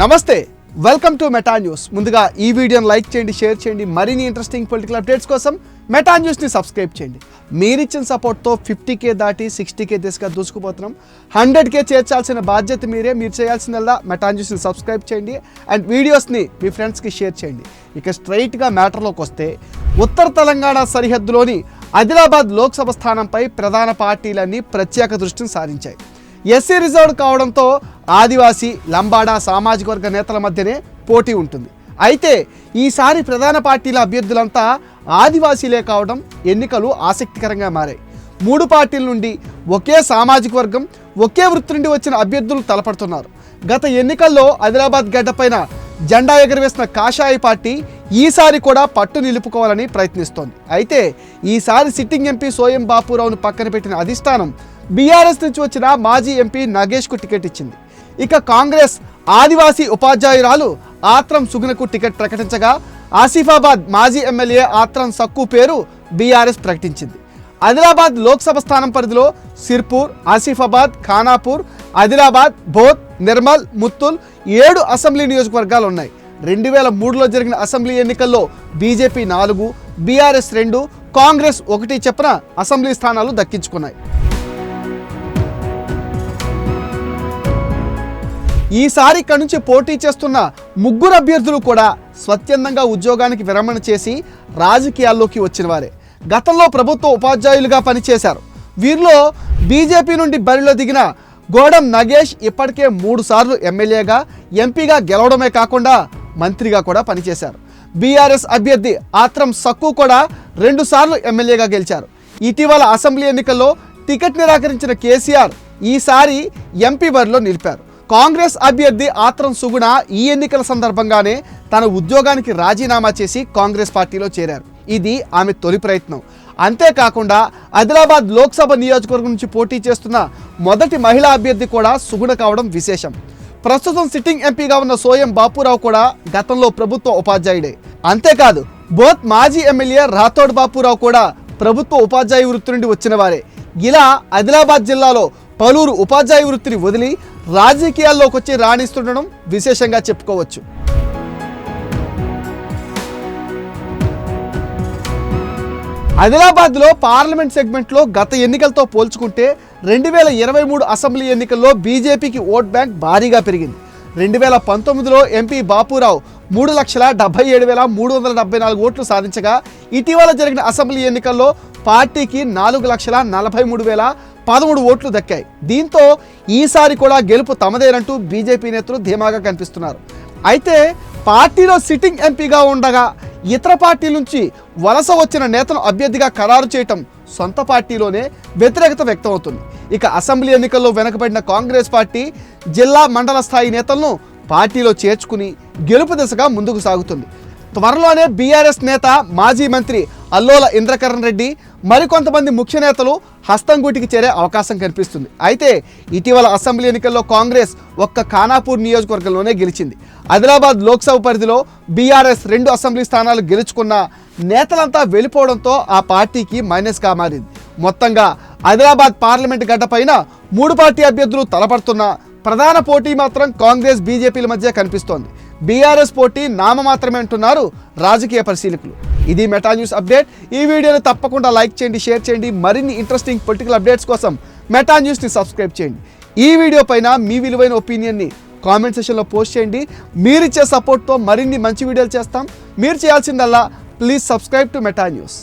నమస్తే welcome to Meta news ముందుగా ఈ వీడియోని లైక్ చేయండి షేర్ చేయండి మరిన్ని ఇంట్రెస్టింగ్ పొలిటికల్ అప్డేట్స్ కోసం మెటా న్యూస్ని సబ్స్క్రైబ్ చేయండి. మీరిచ్చిన సపోర్ట్తో ఫిఫ్టీ కే దాటి సిక్స్టీ కే దిశగా దూసుకుపోతున్నాం. హండ్రెడ్ కే చేర్చాల్సిన బాధ్యత మీరే మీరు చేయాల్సిందల్లా మెటా న్యూస్ని సబ్స్క్రైబ్ చేయండి అండ్ వీడియోస్ని మీ ఫ్రెండ్స్కి షేర్ చేయండి. ఇక స్ట్రైట్గా మ్యాటర్లోకి వస్తే ఉత్తర తెలంగాణ సరిహద్దులోని ఆదిలాబాద్ లోక్సభ స్థానంపై ప్రధాన పార్టీలన్నీ ప్రత్యేక దృష్టిని సారించాయి. ఎస్సీ రిజర్వ్డ్ కావడంతో ఆదివాసీ లంబాడా సామాజిక వర్గ నేతల మధ్యనే పోటీ ఉంటుంది. అయితే ఈసారి ప్రధాన పార్టీల అభ్యర్థులంతా ఆదివాసీలే కావడం ఎన్నికలు ఆసక్తికరంగా మారాయి. మూడు పార్టీల నుండి ఒకే సామాజిక వర్గం ఒకే వృత్తి నుండి వచ్చిన అభ్యర్థులు తలపడుతున్నారు. గత ఎన్నికల్లో ఆదిలాబాద్ గడ్డపైన జెండా ఎగరవేసిన కాషాయ పార్టీ ఈసారి కూడా పట్టు నిలుపుకోవాలని ప్రయత్నిస్తోంది. అయితే ఈసారి సిట్టింగ్ ఎంపీ సోయం బాపురావును పక్కన పెట్టిన అధిష్టానం బీఆర్ఎస్ నుంచి వచ్చిన మాజీ ఎంపీ నగేష్కు టికెట్ ఇచ్చింది. ఇక కాంగ్రెస్ ఆదివాసీ ఉపాధ్యాయురాలు ఆత్రం సుగునకు టికెట్ ప్రకటించగా ఆసిఫాబాద్ మాజీ ఎమ్మెల్యే ఆత్రం సక్కు పేరు బీఆర్ఎస్ ప్రకటించింది. ఆదిలాబాద్ లోక్సభ స్థానం పరిధిలో సిర్పూర్ ఆసిఫాబాద్ ఖానాపూర్ ఆదిలాబాద్ బోత్ నిర్మల్ ముత్తుల్ ఏడు అసెంబ్లీ నియోజకవర్గాలు ఉన్నాయి రెండు వేల మూడులో జరిగిన అసెంబ్లీ ఎన్నికల్లో బీజేపీ నాలుగు బీఆర్ఎస్ రెండు కాంగ్రెస్ ఒకటి చెప్పిన అసెంబ్లీ స్థానాలు దక్కించుకున్నాయి. ఈసారి ఇక్కడ నుంచి పోటీ చేస్తున్న ముగ్గురు అభ్యర్థులు కూడా స్వచ్ఛందంగా ఉద్యోగానికి విరమణ చేసి రాజకీయాల్లోకి వచ్చిన వారే. గతంలో ప్రభుత్వ ఉపాధ్యాయులుగా పనిచేశారు. వీరిలో బీజేపీ నుండి బరిలో దిగిన గోడం నగేష్ ఇప్పటికే మూడు సార్లు ఎమ్మెల్యేగా ఎంపీగా గెలవడమే కాకుండా మంత్రిగా కూడా పనిచేశారు. బీఆర్ఎస్ అభ్యర్థి ఆత్రం సక్కు కూడా రెండుసార్లు ఎమ్మెల్యేగా గెలిచారు. ఇటీవల అసెంబ్లీ ఎన్నికల్లో టికెట్ నిరాకరించిన కేసీఆర్ ఈసారి ఎంపీ బరిలో నిలిపారు. కాంగ్రెస్ అభ్యర్థి ఆత్రం సుగుణ ఈ ఎన్నికల సందర్భంగానే తన ఉద్యోగానికి రాజీనామా చేసి కాంగ్రెస్ పార్టీలో చేరారు. ఇది ఆమె తొలి ప్రయత్నం. అంతేకాకుండా ఆదిలాబాద్ లోక్సభ నియోజకవర్గం నుంచి పోటీ చేస్తున్న మొదటి మహిళా అభ్యర్థి కూడా సుగుణ కావడం విశేషం. ప్రస్తుతం సిట్టింగ్ ఎంపీగా ఉన్న సోయం బాపురావు కూడా గతంలో ప్రభుత్వ ఉపాధ్యాయుడే. అంతేకాదు బోత్ మాజీ ఎమ్మెల్యే రాథోడ్ బాపురావు కూడా ప్రభుత్వ ఉపాధ్యాయ వృత్తి నుండి వచ్చిన వారే. ఇలా ఆదిలాబాద్ జిల్లాలో పలువురు ఉపాధ్యాయ వృత్తిని వదిలి రాజకీయాల్లోకి వచ్చి రాణిస్తుండడం విశేషంగా చెప్పుకోవచ్చు. ఆదిలాబాద్లో పార్లమెంట్ సెగ్మెంట్లో గత ఎన్నికలతో పోల్చుకుంటే రెండు వేల ఇరవై మూడు అసెంబ్లీ ఎన్నికల్లో బీజేపీకి ఓట్ బ్యాంక్ భారీగా పెరిగింది. రెండు వేల పంతొమ్మిదిలో ఎంపీ బాపురావు మూడు లక్షల డెబ్బై ఏడు వేల మూడు వందల డెబ్బై నాలుగు ఓట్లు సాధించగా ఇటీవల జరిగిన అసెంబ్లీ ఎన్నికల్లో పార్టీకి నాలుగు లక్షల నలభై మూడు వేల పదమూడు ఓట్లు దక్కాయి. దీంతో ఈసారి కూడా గెలుపు తమదేనంటూ బీజేపీ నేతలు ధీమాగా కనిపిస్తున్నారు. అయితే పార్టీలో సిట్టింగ్ ఎంపీగా ఉండగా ఇతర పార్టీ నుంచి వలస వచ్చిన నేతను అభ్యర్థిగా ఖరారు చేయటం సొంత పార్టీలోనే వ్యతిరేకత వ్యక్తమవుతుంది. ఇక అసెంబ్లీ ఎన్నికల్లో వెనకబడిన కాంగ్రెస్ పార్టీ జిల్లా మండల స్థాయి నేతలను పార్టీలో చేర్చుకుని గెలుపు దిశగా ముందుకు సాగుతుంది. త్వరలోనే బీఆర్ఎస్ నేత మాజీ మంత్రి అల్లోల ఇంద్రకరణ్ రెడ్డి మరికొంతమంది ముఖ్య నేతలు హస్తంగూటికి చేరే అవకాశం కనిపిస్తుంది. అయితే ఇటీవల అసెంబ్లీ ఎన్నికల్లో కాంగ్రెస్ ఒక్క ఖానాపూర్ నియోజకవర్గంలోనే గెలిచింది. ఆదిలాబాద్ లోక్సభ పరిధిలో బీఆర్ఎస్ రెండు అసెంబ్లీ స్థానాలు గెలుచుకున్న నేతలంతా వెళ్ళిపోవడంతో ఆ పార్టీకి మైనస్గా మారింది. మొత్తంగా ఆదిలాబాద్ పార్లమెంట్ గడ్డపైన మూడు పార్టీ అభ్యర్థులు తలపడుతున్న ప్రధాన పోటీ మాత్రం కాంగ్రెస్ బీజేపీల మధ్య కనిపిస్తోంది. బీఆర్ఎస్ పోటీ నామ మాత్రమే అంటున్నారు రాజకీయ పరిశీలకులు. ఇది మెటా న్యూస్ అప్డేట్. ఈ వీడియోని తప్పకుండా లైక్ చేయండి షేర్ చేయండి. మరిన్ని ఇంట్రెస్టింగ్ పొలిటికల్ అప్డేట్స్ కోసం మెటా న్యూస్ని సబ్స్క్రైబ్ చేయండి. ఈ వీడియో పైన మీ విలువైన ఒపీనియన్ని కామెంట్ సెషన్లో పోస్ట్ చేయండి. మీరిచ్చే సపోర్ట్తో మరిన్ని మంచి వీడియోలు చేస్తాం. మీరు చేయాల్సిందల్లా please subscribe to Meta news